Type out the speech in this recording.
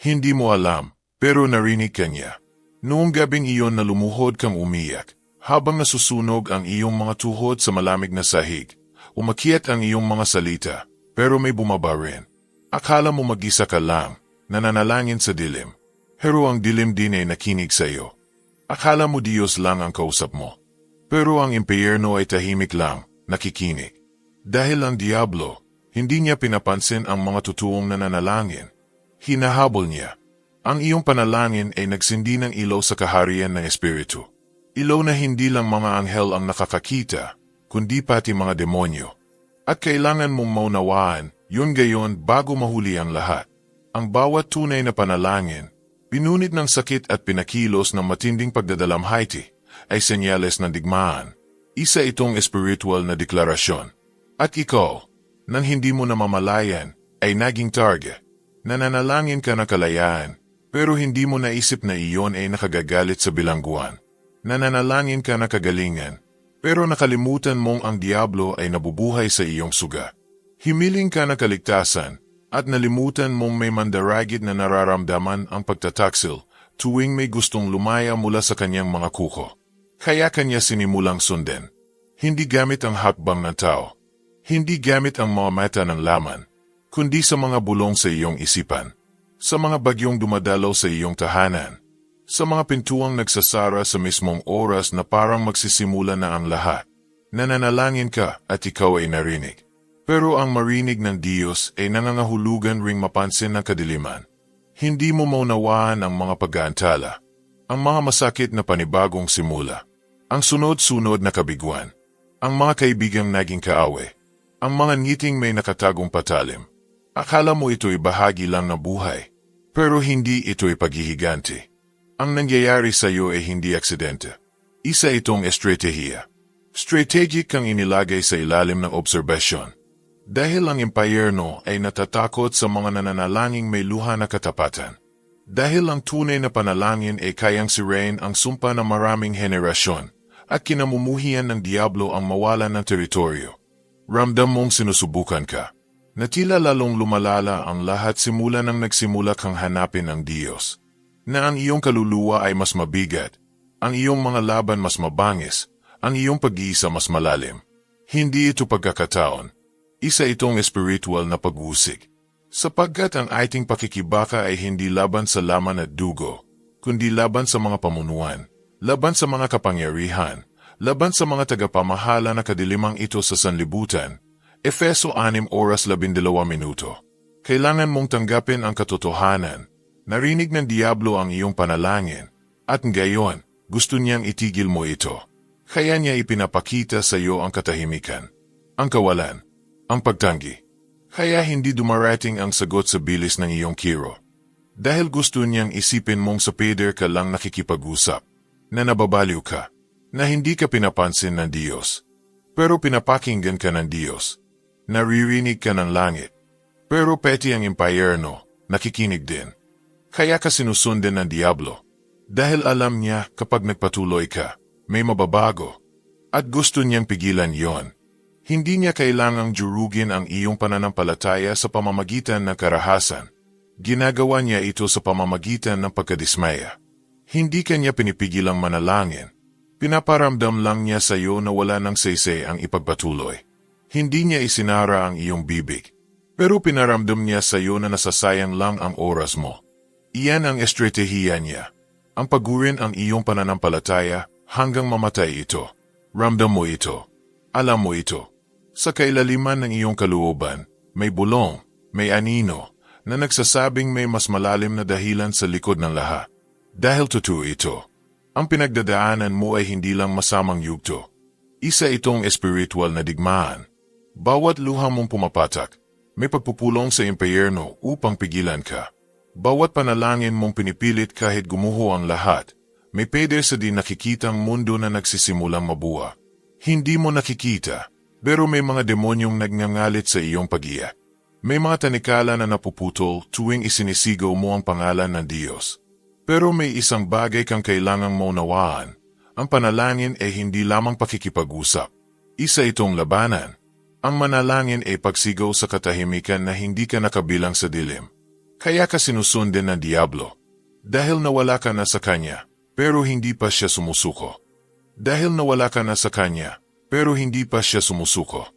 Hindi mo alam, pero narinig ka niya. Noong gabing iyon na lumuhod kang umiyak, habang nasusunog ang iyong mga tuhod sa malamig na sahig, umakyat ang iyong mga salita, pero may bumaba rin. Akala mo mag-isa ka lang, nananalangin sa dilim. Pero ang dilim din ay nakinig sa iyo. Akala mo Diyos lang ang kausap mo. Pero ang impyerno ay tahimik lang, nakikinig. Dahil ang Diablo, hindi niya pinapansin ang mga totoong nananalangin. Hinahabol niya. Ang iyong panalangin ay nagsindi ng ilaw sa kaharian ng Espiritu. Ilaw na hindi lang mga anghel ang nakakakita, kundi pati mga demonyo. At kailangan mong maunawaan, yun gayon bago mahuli ang lahat. Ang bawat tunay na panalangin, pinunit ng sakit at pinakilos ng matinding pagdadalamhayti, ay senyales ng digmaan. Isa itong espiritual na deklarasyon. At ikaw, nang hindi mo namamalayan, ay naging target. Nananalangin ka na kalayaan, pero hindi mo naisip na iyon ay nakagagalit sa bilangguan. Nananalangin ka na kagalingan, pero nakalimutan mong ang Diablo ay nabubuhay sa iyong suga. Himiling ka na kaligtasan, at nalimutan mong may mandaragit na nararamdaman ang pagtataksil tuwing may gustong lumaya mula sa kanyang mga kuko. Kaya kanya sinimulang sunden. Hindi gamit ang hakbang ng tao. Hindi gamit ang mga mata ng laman, kundi sa mga bulong sa iyong isipan sa mga bagyong dumadalaw sa iyong tahanan, sa mga pintuang nagsasara sa mismong oras na parang magsisimula na ang lahat. Nananalangin ka at ikaw ay narinig. Pero ang marinig ng Diyos ay nangangahulugan ring mapansin ng kadiliman. Hindi mo maunawaan ang mga pag-aantala, ang mga masakit na panibagong simula, ang sunod-sunod na kabiguan, ang mga kaibigang naging kaawe, ang mga ngiting may nakatagong patalim. Akala mo ito'y bahagi lang ng buhay, pero hindi ito'y paghihiganti. Ang nangyayari sa iyo ay hindi aksidente. Isa itong estratehiya. Strategic kang inilagay sa ilalim ng obserbasyon. Dahil ang impyerno ay natatakot sa mga nananalangin may luha na katapatan. Dahil ang tunay na panalangin ay kayang sirain ang sumpa ng maraming henerasyon at kinamumuhian ng Diablo ang mawalan ng teritoryo. Ramdam mong sinusubukan ka. Na tila lalong lumalala ang lahat simula nang nagsimula kang hanapin ang Diyos. Na ang iyong kaluluwa ay mas mabigat, ang iyong mga laban mas mabangis, ang iyong pag-iisa mas malalim. Hindi ito pagkakataon. Isa itong espiritual na pag-usik. Sapagkat ang ating pakikibaka ay hindi laban sa laman at dugo, kundi laban sa mga pamunuan, laban sa mga kapangyarihan, laban sa mga tagapamahala na kadilimang ito sa sanlibutan, Efeso 6 oras 12 minuto. Kailangan mong tanggapin ang katotohanan. Narinig ng Diablo ang iyong panalangin, at ngayon, gusto niyang itigil mo ito. Kaya niya ipinapakita sa iyo ang katahimikan, ang kawalan, ang pagtanggi. Kaya hindi dumarating ang sagot sa bilis ng iyong kiro. Dahil gusto niyang isipin mong sa Peter ka lang nakikipag-usap, na nababaliw ka, na hindi ka pinapansin ng Diyos. Pero pinapakinggan ka ng Diyos naririnig ka ng langit. Pero peti ang impyerno, nakikinig din. Kaya ka sinusundan ng Diablo. Dahil alam niya kapag nagpatuloy ka, may mababago. At gusto niyang pigilan yon. Hindi niya kailangang jurugin ang iyong pananampalataya sa pamamagitan ng karahasan. Ginagawa niya ito sa pamamagitan ng pagkadismaya. Hindi kanya pinipigilang manalangin. Pinaparamdam lang niya sa iyo na wala ng saysay ang ipagpatuloy. Hindi niya isinara ang iyong bibig, pero pinaramdam niya sa iyo na nasasayang lang ang oras mo. Iyan ang estratehiya niya. Ang pagurin ang iyong pananampalataya hanggang mamatay ito. Ramdam mo ito. Alam mo ito. Sa kailaliman ng iyong kalooban, may bulong, may anino, na nagsasabing may mas malalim na dahilan sa likod ng lahat. Dahil totoo ito, ang pinagdadaanan mo ay hindi lang masamang yugto. Isa itong espiritual na digmaan. Bawat luha mong pumapatak, may pagpupulong sa impyerno upang pigilan ka. Bawat panalangin mong pinipilit kahit gumuho ang lahat, may peder sa di nakikitang mundo na nagsisimulang mabuha. Hindi mo nakikita, pero may mga demonyong nagngangalit sa iyong pag-iyak. May mga tanikala na napuputol tuwing isinisigaw mo ang pangalan ng Diyos. Pero may isang bagay kang kailangang maunawaan. Ang panalangin ay hindi lamang pakikipag-usap. Isa itong labanan. Ang manalangin ay pagsigaw sa katahimikan na hindi ka nakabilang sa dilim. Kaya ka sinusundin ng Diablo. Dahil nawala ka na sa kanya, pero hindi pa siya sumusuko. Dahil nawala ka na sa kanya, pero hindi pa siya sumusuko.